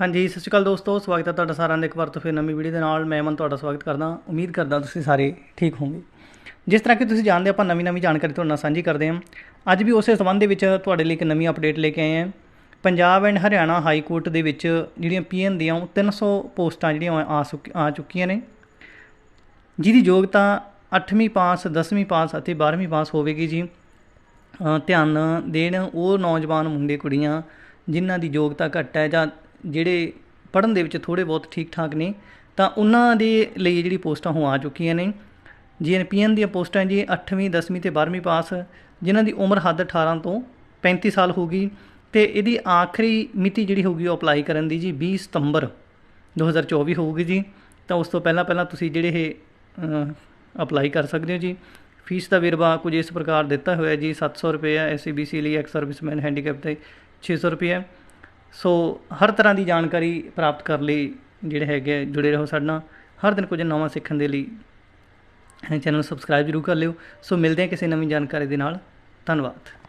ਹਾਂਜੀ, ਸਤਿ ਸ਼੍ਰੀ ਅਕਾਲ ਦੋਸਤੋ, ਸਵਾਗਤ ਹੈ ਤੁਹਾਡਾ ਸਾਰਿਆਂ ਦਾ ਇੱਕ ਵਾਰ ਤੋਂ ਫਿਰ ਨਵੀਂ ਵੀਡੀਓ ਦੇ ਨਾਲ। ਮੈਂ ਮਨ ਤੁਹਾਡਾ ਸਵਾਗਤ ਕਰਦਾ ਉਮੀਦ ਕਰਦਾ ਤੁਸੀਂ ਸਾਰੇ ਠੀਕ ਹੋਵੋਗੇ। ਜਿਸ ਤਰ੍ਹਾਂ ਕਿ ਤੁਸੀਂ ਜਾਣਦੇ ਆਪਾਂ ਨਵੀਂ ਨਵੀਂ ਜਾਣਕਾਰੀ ਤੁਹਾਡੇ ਨਾਲ ਸਾਂਝੀ ਕਰਦੇ ਹਾਂ। ਅੱਜ ਵੀ ਉਸੇ ਸੰਬੰਧ ਦੇ ਵਿੱਚ ਤੁਹਾਡੇ ਲਈ ਇੱਕ ਨਵੀਂ ਅਪਡੇਟ ਲੈ ਕੇ ਆਏ ਹਾਂ। Punjab and Haryana high court ਦੇ ਵਿੱਚ ਜਿਹੜੀਆਂ ਪੀਐਨ ਦੀਆਂ ਉਹ 300 ਪੋਸਟਾਂ ਜਿਹੜੀਆਂ ਆ ਸੁੱਕ- ਆ ਚੁੱਕੀਆਂ ਨੇ। ਜਿਹਦੀ ਯੋਗਤਾ 8ਵੀਂ ਪਾਸ 10ਵੀਂ ਪਾਸ ਅਤੇ 12ਵੀਂ ਪਾਸ ਹੋਵੇਗੀ ਜੀ। ਧਿਆਨ ਦੇਣ, ਉਹ ਨੌਜਵਾਨ ਮੁੰਡੇ ਕੁੜੀਆਂ ਜਿਨ੍ਹਾਂ ਦੀ ਯੋਗਤਾ ਘੱਟ ਹੈ ਜਾਂ ਜਿਹੜੇ ਪੜ੍ਹਨ ਦੇ ਵਿੱਚ ਥੋੜੇ ਬਹੁਤ ਠੀਕ ਠਾਕ ਨੇ, ਤਾਂ ਉਹਨਾਂ ਦੇ ਲਈ ਜਿਹੜੀ ਪੋਸਟਾਂ ਉਹ ਆ ਚੁੱਕੀਆਂ ਨੇ। ਜੀਐਨਪੀਐਨ ਦੀਆਂ ਪੋਸਟਾਂ ਜੀ 8ਵੀਂ 10ਵੀਂ ਤੇ 12ਵੀਂ ਪਾਸ, ਜਿਨ੍ਹਾਂ ਦੀ ਉਮਰ ਹੱਦ 18 ਤੋਂ 35 ਸਾਲ ਹੋਗੀ ਤੇ ਇਹਦੀ ਆਖਰੀ ਮਿਤੀ ਜਿਹੜੀ ਹੋਊਗੀ ਉਹ ਅਪਲਾਈ ਕਰਨ ਦੀ ਜੀ 20 ਸਤੰਬਰ 2024 ਹੋਊਗੀ ਜੀ। ਤਾਂ ਉਸ ਤੋਂ ਪਹਿਲਾਂ ਪਹਿਲਾਂ ਤੁਸੀਂ ਜਿਹੜੇ ਇਹ ਅਪਲਾਈ ਕਰ ਸਕਦੇ ਹੋ ਜੀ। ਫੀਸ ਦਾ ਵੇਰਵਾ ਕੁਝ ਇਸ ਪ੍ਰਕਾਰ ਦਿੱਤਾ ਹੋਇਆ ਜੀ 700 ਰੁਪਏ ਐਸਸੀਬੀਸੀ ਲਈ ਐਕਸ ਸਰਵਿਸਮੈਨ ਹੈਂਡੀਕੈਪ ਤੇ 600 ਰੁਪਏ ਸੋ ਹਰ ਤਰ੍ਹਾਂ ਦੀ ਜਾਣਕਾਰੀ ਪ੍ਰਾਪਤ ਕਰਨ ਲਈ ਜਿਹੜੇ ਹੈਗੇ ਆ, ਜੁੜੇ ਰਹੋ ਸਾਡੇ ਨਾਲ। ਹਰ ਦਿਨ ਕੁਝ ਨਵਾਂ ਸਿੱਖਣ ਦੇ ਲਈ ਚੈਨਲ ਨੂੰ ਸਬਸਕ੍ਰਾਈਬ ਜ਼ਰੂਰ ਕਰ ਲਿਓ। ਸੋ ਮਿਲਦੇ ਹਾਂ ਕਿਸੇ ਨਵੀਂ ਜਾਣਕਾਰੀ ਦੇ ਨਾਲ। ਧੰਨਵਾਦ।